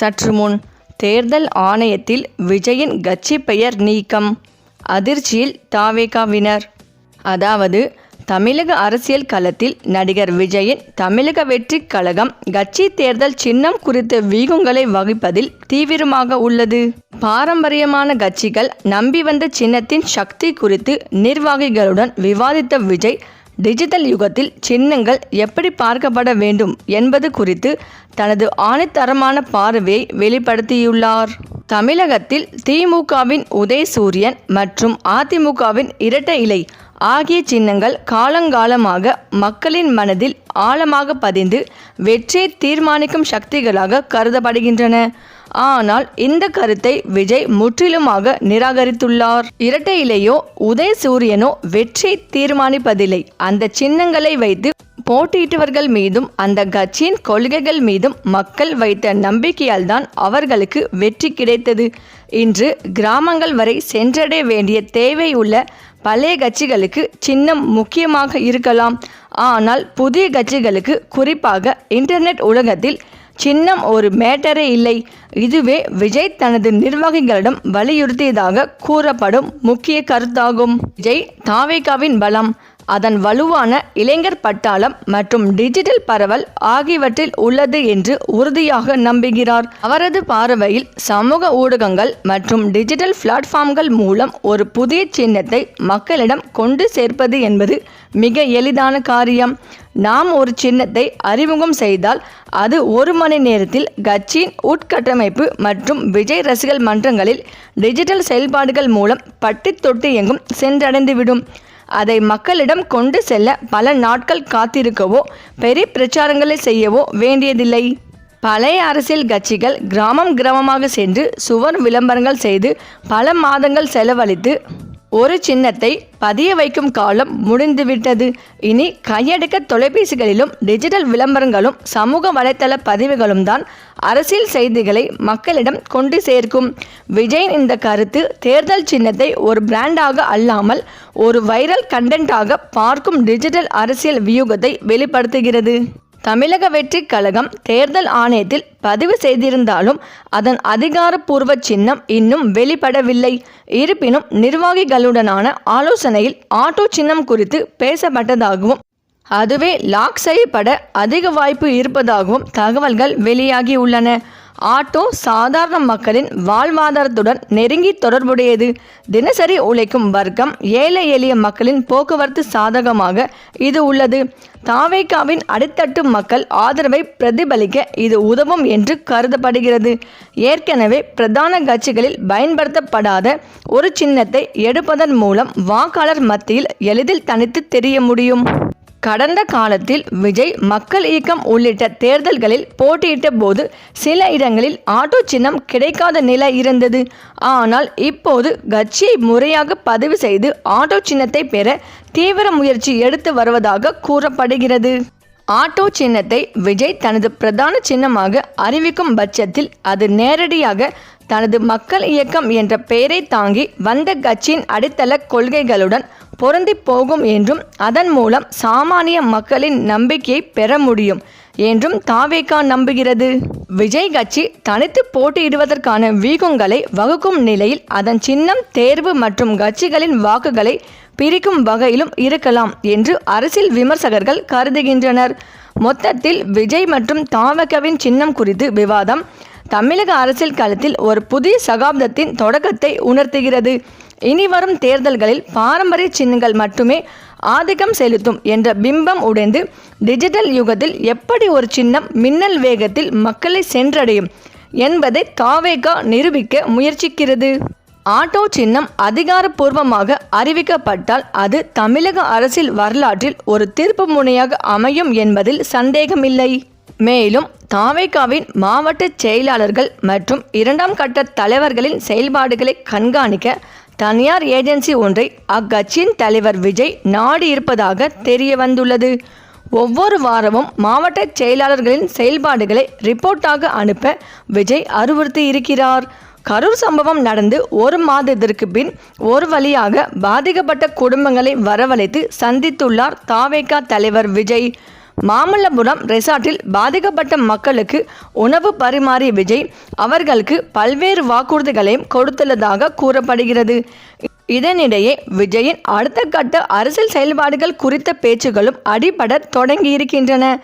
சற்று முன் தேர்தல் ஆணையத்தில் விஜயின் கட்சி பெயர் நீக்கம். அதிர்ச்சியில் தாவேகாவினர். அதாவது தமிழக அரசியல் களத்தில் நடிகர் விஜயின் தமிழக வெற்றி கழகம் கட்சி தேர்தல் சின்னம் குறித்த வீகங்களை வகிப்பதில் தீவிரமாக உள்ளது. பாரம்பரியமான கட்சிகள் நம்பி வந்த சின்னத்தின் சக்தி குறித்து நிர்வாகிகளுடன் விவாதித்த விஜய் டிஜிட்டல் யுகத்தில் சின்னங்கள் எப்படி பார்க்கப்பட வேண்டும் என்பது குறித்து தனது ஆணித்தரமான பார்வையை வெளிப்படுத்தியுள்ளார். தமிழகத்தில் திமுகவின் உதயசூரியன் மற்றும் அதிமுகவின் இரட்டை இலை ஆகிய சின்னங்கள் காலங்காலமாக மக்களின் மனதில் ஆழமாக பதிந்து வெற்றியை தீர்மானிக்கும் சக்திகளாக கருதப்படுகின்றன. ஆனால் இந்த கருத்தை விஜய் முற்றிலுமாக நிராகரித்துள்ளார். இரட்டையிலேயோ உதய உதயசூரியனோ வெற்றி தீர்மானிப்பதில்லை. அந்த சின்னங்களை வைத்து போட்டியிட்டவர்கள் மீதும் அந்த கட்சியின் கொள்கைகள் மீதும் மக்கள் வைத்த நம்பிக்கையால் தான் அவர்களுக்கு வெற்றி கிடைத்தது. இன்று கிராமங்கள் வரை சென்றடைய வேண்டிய தேவை உள்ள பழைய கட்சிகளுக்கு சின்னம் முக்கியமாக இருக்கலாம். ஆனால் புதிய கட்சிகளுக்கு குறிப்பாக இன்டர்நெட் உலகத்தில் சின்னம் ஒரு மேட்டரே இல்லை. இதுவே விஜய் தனது நிர்வாகிகளிடம் வலியுறுத்தியதாக கூறப்படும் முக்கிய கருத்தாகும். விஜய் தாவேகாவின் பலம். அதன் வலுவான இளைஞர் பட்டாளம் மற்றும் டிஜிட்டல் பரவல் ஆகியவற்றில் உள்ளது என்று உறுதியாக நம்புகிறார். அவரது பார்வையில் சமூக ஊடகங்கள் மற்றும் டிஜிட்டல் பிளாட்ஃபார்ம்கள் மூலம் ஒரு புதிய சின்னத்தை மக்களிடம் கொண்டு சேர்ப்பது என்பது மிக எளிதான காரியம். நாம் ஒரு சின்னத்தை அறிமுகம் செய்தால் அது ஒரு மணி நேரத்தில் கட்சியின் உட்கட்டமைப்பு மற்றும் விஜய் ரசிகர் மன்றங்களில் டிஜிட்டல் செயல்பாடுகள் மூலம் பட்டி தொட்டி எங்கும் சென்றடைந்துவிடும். அதை மக்களிடம் கொண்டு செல்ல பல நாட்கள் காத்திருக்கவோ பெரிய பிரச்சாரங்களை செய்யவோ வேண்டியதில்லை. பழைய அரசியல் கட்சிகள் கிராமம் கிராமமாக சென்று சுவர் விளம்பரங்கள் செய்து பல மாதங்கள் செலவழித்து ஒரு சின்னத்தை பதிய வைக்கும் காலம் முடிந்துவிட்டது. இனி கையடக்க தொலைபேசிகளிலும் டிஜிட்டல் விளம்பரங்களும் சமூக வலைத்தள பதிவுகளும் தான் அரசியல் செய்திகளை மக்களிடம் கொண்டு சேர்க்கும். விஜயின் இந்த கருத்து தேர்தல் சின்னத்தை ஒரு பிராண்டாக அல்லாமல் ஒரு வைரல் கண்டென்ட்டாக பார்க்கும் டிஜிட்டல் அரசியல் வியூகத்தை வெளிப்படுத்துகிறது. தமிழக வெற்றிக் கழகம் தேர்தல் ஆணையத்தில் பதிவு செய்திருந்தாலும் அதன் அதிகாரப்பூர்வ சின்னம் இன்னும் வெளிப்படவில்லை. இருப்பினும் நிர்வாகிகளுடனான ஆலோசனையில் ஆட்டோ சின்னம் குறித்து பேசப்பட்டதாகவும் அதுவே லாக் செய்யப்பட அதிக வாய்ப்பு இருப்பதாகவும் தகவல்கள் வெளியாகியுள்ளன. ஆட்டோ சாதாரண மக்களின் வாழ்வாதாரத்துடன் நெருங்கி தொடர்புடையது. தினசரி உழைக்கும் வர்க்கம் ஏழை எளிய மக்களின் போக்குவரத்து சாதகமாக இது உள்ளது. தாவேக்காவின் அடித்தட்டு மக்கள் ஆதரவை பிரதிபலிக்க இது உதவும் என்று கருதப்படுகிறது. ஏற்கனவே பிரதான கட்சிகளில் பயன்படுத்தப்படாத ஒரு சின்னத்தை எடுப்பதன் மூலம் வாக்காளர் மத்தியில் எளிதில் தனித்து தெரிய முடியும். கடந்த காலத்தில் விஜய் மக்கள் இயக்கம் உள்ளிட்ட தேர்தல்களில் போட்டியிட்ட போது சில இடங்களில் ஆட்டோ சின்னம் கிடைக்காத நிலை இருந்தது. ஆனால் இப்போது கட்சியை முறையாக பதிவு செய்து ஆட்டோ சின்னத்தை பெற தீவிர முயற்சி எடுத்து வருவதாக கூறப்படுகிறது. ஆட்டோ சின்னத்தை விஜய் தனது பிரதான சின்னமாக அறிவிக்கும் பட்சத்தில் அது நேரடியாக தனது மக்கள் இயக்கம் என்ற பெயரை தாங்கி வந்த கட்சியின் அடித்தள கொள்கைகளுடன் பொருந்தி போகும் என்றும் அதன் மூலம் சாமானிய மக்களின் நம்பிக்கையை பெற முடியும் என்றும் தாவேகா நம்புகிறது. விஜய் கட்சி தனித்து போட்டியிடுவதற்கான வீகங்களை வகுக்கும் நிலையில் அதன் சின்னம் தேர்வு மற்றும் கட்சிகளின் வாக்குகளை பிரிக்கும் வகையிலும் இருக்கலாம் என்று அரசியல் விமர்சகர்கள் கருதுகின்றனர். மொத்தத்தில் விஜய் மற்றும் தாவகவின் சின்னம் குறித்து விவாதம் தமிழக அரசியல் களத்தில் ஒரு புதிய சகாப்தத்தின் தொடக்கத்தை உணர்த்துகிறது. இனி வரும் தேர்தல்களில் பாரம்பரிய சின்னங்கள் மட்டுமே ஆதிக்கம் செலுத்தும் என்ற பிம்பம் உடைந்து டிஜிட்டல் யுகத்தில் எப்படி ஒரு சின்னம் மின்னல் வேகத்தில் மக்களை சென்றடையும் என்பதை தாவேகா நிரூபிக்க முயற்சிக்கிறது. ஆட்டோ சின்னம் அதிகாரப்பூர்வமாக அறிவிக்கப்பட்டால் அது தமிழக அரசியல் வரலாற்றில் ஒரு திருப்பு முனையாக அமையும் என்பதில் சந்தேகமில்லை. மேலும் தாவேகாவின் மாவட்ட செயலாளர்கள் மற்றும் இரண்டாம் கட்ட தலைவர்களின் செயல்பாடுகளை கண்காணிக்க தனியார் ஏஜென்சி ஒன்றை அக்கட்சியின் தலைவர் விஜய் நாடி இருப்பதாக தெரிய வந்துள்ளது. ஒவ்வொரு வாரமும் மாவட்ட செயலாளர்களின் செயல்பாடுகளை ரிப்போர்ட்டாக அனுப்ப விஜய் அறிவுறுத்தி இருக்கிறார். கரூர் சம்பவம் நடந்து ஒரு மாதத்திற்கு பின் ஒரு வழியாக பாதிக்கப்பட்ட குடும்பங்களை வரவழைத்து சந்தித்துள்ளார் தாவேகா தலைவர் விஜய். மாமல்லபுரம் ரெசார்ட்டில் பாதிக்கப்பட்ட மக்களுக்கு உணவு பரிமாறிய விஜய் அவர்களுக்கு பல்வேறு வாக்குறுதிகளையும் கொடுத்துள்ளதாக கூறப்படுகிறது. இதனிடையே விஜயின் அடுத்த கட்ட அரசியல் செயல்பாடுகள் குறித்த பேச்சுகளும் அடிபட தொடங்கியிருக்கின்றன.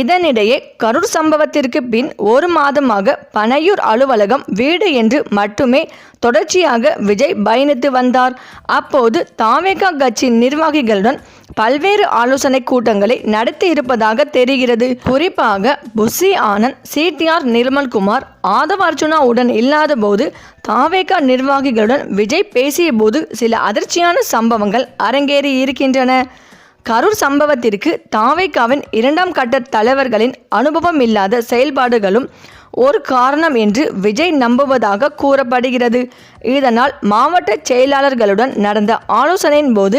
இதனிடையே கரூர் சம்பவத்திற்கு பின் ஒரு மாதமாக பனையூர் அலுவலகம் வீடு என்று மட்டுமே தொடர்ச்சியாக விஜய் பயணித்து வந்தார். அப்போது தாவேகா கட்சி நிர்வாகிகளுடன் பல்வேறு ஆலோசனை கூட்டங்களை நடத்தி இருப்பதாக தெரிகிறது. குறிப்பாக புஷி ஆனந்த் சிடிஆர் நிர்மல்குமார் ஆதவ அர்ஜுனாவுடன் இல்லாத போது தாவேகா நிர்வாகிகளுடன் விஜய் பேசிய போது சில அதிர்ச்சியான சம்பவங்கள் அரங்கேறி இருக்கின்றன கரூர் சம்பவத்திற்கு தாவேக்காவின் இரண்டாம் கட்ட தலைவர்களின் அனுபவம் இல்லாத செயல்பாடுகளும் ஒரு காரணம் என்று விஜய் நம்புவதாக கூறப்படுகிறது. இதனால் மாவட்ட செயலாளர்களுடன் நடந்த ஆலோசனையின் போது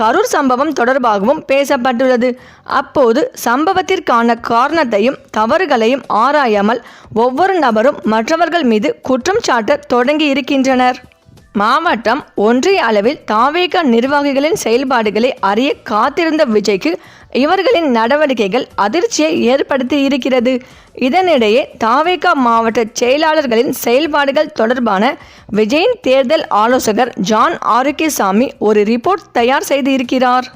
கரூர் சம்பவம் தொடர்பாகவும் பேசப்பட்டுள்ளது. அப்போது சம்பவத்திற்கான காரணத்தையும் தவறுகளையும் ஆராயாமல் ஒவ்வொரு நபரும் மற்றவர்கள் மீது குற்றம் சாட்ட தொடங்கி இருக்கின்றனர் மாவட்டம் ஒன்றிய அளவில் தாவேக நிர்வாகிகளின் செயல்பாடுகளை அறிய காத்திருந்த விஜய்க்கு இவர்களின் நடவடிக்கைகள் அதிர்ச்சியை ஏற்படுத்தி இருக்கிறது. இதனிடையே தாவேகா மாவட்ட செயலாளர்களின் செயல்பாடுகள் தொடர்பான விஜயின் தேர்தல் ஆலோசகர் ஜான் ஆரோக்கியசாமி ஒரு ரிப்போர்ட் தயார் செய்து இருக்கிறார்.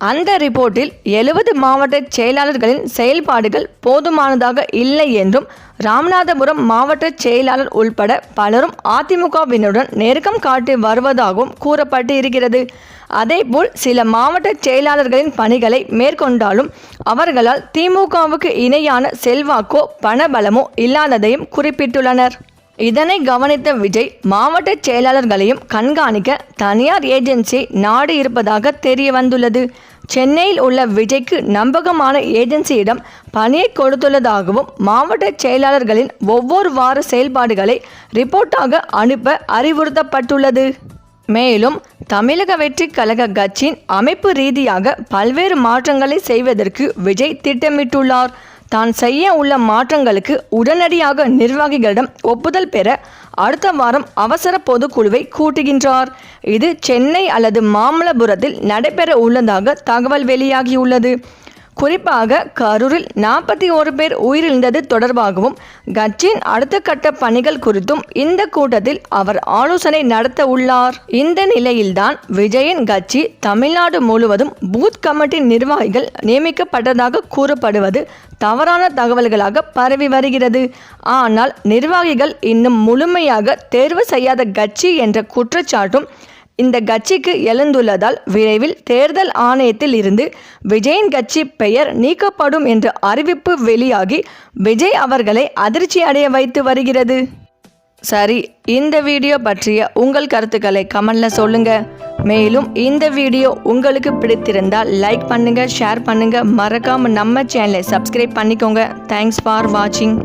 அந்த ரிப்போர்ட்டில் எழுபது மாவட்ட செயலாளர்களின் செயல்பாடுகள் போதுமானதாக இல்லை என்றும் ராமநாதபுரம் மாவட்ட செயலாளர் உள்பட பலரும் அதிமுகவினருடன் நெருக்கம் காட்டி வருவதாகவும் கூறப்பட்டு இருக்கிறது அதேபோல் சில மாவட்ட செயலாளர்களின் பணிகளை மேற்கொண்டாலும் அவர்களால் திமுகவுக்கு இணையான செல்வாக்கோ பணபலமோ இல்லாததையும் குறிப்பிட்டுள்ளனர். இதனை கவனித்த விஜய் மாவட்ட செயலாளர்களையும் கண்காணிக்க தனியார் ஏஜென்சியை நாடு இருப்பதாக தெரிய வந்துள்ளது சென்னையில் உள்ள விஜய்க்கு நம்பகமான ஏஜென்சியிடம் பணியை கொடுத்துள்ளதாகவும் மாவட்ட செயலாளர்களின் ஒவ்வொரு வார செயல்பாடுகளை ரிப்போர்ட்டாக அனுப்ப அறிவுறுத்தப்பட்டுள்ளது. மேலும் தமிழக வெற்றி கழக கட்சியின் அமைப்பு ரீதியாக பல்வேறு மாற்றங்களை செய்வதற்கு விஜய் திட்டமிட்டுள்ளார். தான் செய்ய உள்ள மாற்றங்களுக்கு உடனடியாக நிர்வாகிகளிடம் ஒப்புதல் பெற அடுத்த வாரம் அவசர பொதுக்குழுவை கூட்டுகின்றார். இது சென்னை அல்லது மாமல்லபுரத்தில் நடைபெற உள்ளதாக தகவல் வெளியாகியுள்ளது. குறிப்பாக கரூரில் நாற்பத்தி ஒரு பேர் உயிரிழந்தது தொடர்பாகவும் கட்சியின் அடுத்த கட்ட பணிகள் குறித்தும் இந்த கூட்டத்தில் அவர் ஆலோசனை நடத்த உள்ளார். இந்த நிலையில்தான் விஜயன் கட்சி தமிழ்நாடு முழுவதும் பூத் கமிட்டி நிர்வாகிகள் நியமிக்கப்பட்டதாக கூறப்படுவது தவறான தகவல்களாக பரவி வருகிறது. ஆனால் நிர்வாகிகள் இன்னும் முழுமையாக தேர்வு செய்யாத கட்சி என்ற குற்றச்சாட்டும் இந்த கட்சிக்கு எழுந்துள்ளதால் விரைவில் தேர்தல் ஆணையத்தில் இருந்து விஜயின் கட்சி பெயர் நீக்கப்படும் என்ற அறிவிப்பு வெளியாகி விஜய் அவர்களை அதிர்ச்சி அடைய வைத்து வருகிறது. சரி இந்த வீடியோ பற்றிய உங்கள் கருத்துக்களை கமெண்ட்ல சொல்லுங்க. மேலும் இந்த வீடியோ உங்களுக்கு பிடித்திருந்தால் லைக் பண்ணுங்க ஷேர் பண்ணுங்க. மறக்காம நம்ம சேனலை சப்ஸ்கிரைப் பண்ணிக்கோங்க. தேங்க்ஸ் ஃபார் வாட்சிங்